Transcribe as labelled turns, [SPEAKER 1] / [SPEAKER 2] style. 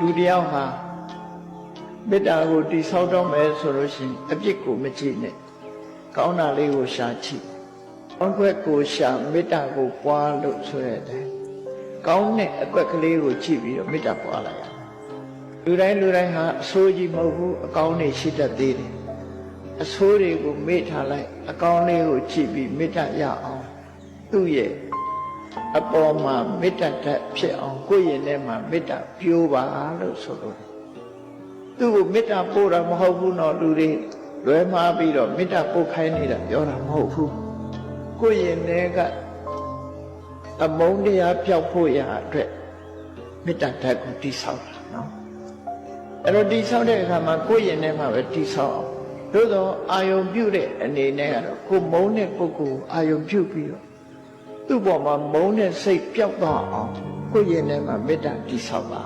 [SPEAKER 1] လူတယောက်ဟာမေတ္တာကိုတိဆောက်တော့မယ်ဆိုလို့ရှိရင်အပြစ်ကိုမကြည့်နဲ့ကောင်းတာလေးကိုရှာကြည့်ကောင်းခွက်ကိုရှာမေတ္တာကိုပွားလို့ဆိုရတဲ့ကောင်းတဲ့အကွက်ကလေးကိုကြည့်ပြီးတော့မေတ္တာပွားလိုက်ရလူတိုင်းလူတိုင်းဟာအဆိုးကြီးမဟုတ်ဘူးအကောင်းတွေရှိတတ်သေးတယ်အဆိုးတွေကိုမေ့ထားလိုက်အကောင်းလေးကိုကြည့်ပြီးမေတ္တာရအောင်သူ့ရဲ့ အပေါ်မှာမေတ္တာတတ်ဖြစ်အောင်ကိုယ့်ရင်ထဲမှာမေတ္တာပြိုးပါလို့ဆိုလို့သူ့ကိုမေတ္တာပို့တာမဟုတ်ဘူးနော်လူတွေလွဲမှားပြီးတော့မေတ္တာပို့ခိုင်းနေတာပြောတာမဟုတ်ဘူးကိုယ့်ရင်ထဲကအမုန်းတရားပျောက်ဖို့ရာအတွက်မေတ္တာတတ်ကိုတိဆောက်တာနော်အဲ့တော့တိဆောက်တဲ့အခါမှာကိုယ့်ရင်ထဲမှာပဲတိဆောက်အောင်သို့တော့အာယုံပြုတ်တဲ့အနေနဲ့ကတော့ကိုယ်မုန်းတဲ့ပုဂ္ဂိုလ်ကိုအာယုံပြုတ်ပြီးတော့ သူ့ပေါ်မှာမုန်းတဲ့စိတ်ပျောက်သွားအောင်ကိုယ့်ရင်ထဲမှာမေတ္တာတည်ဆောက်ပါ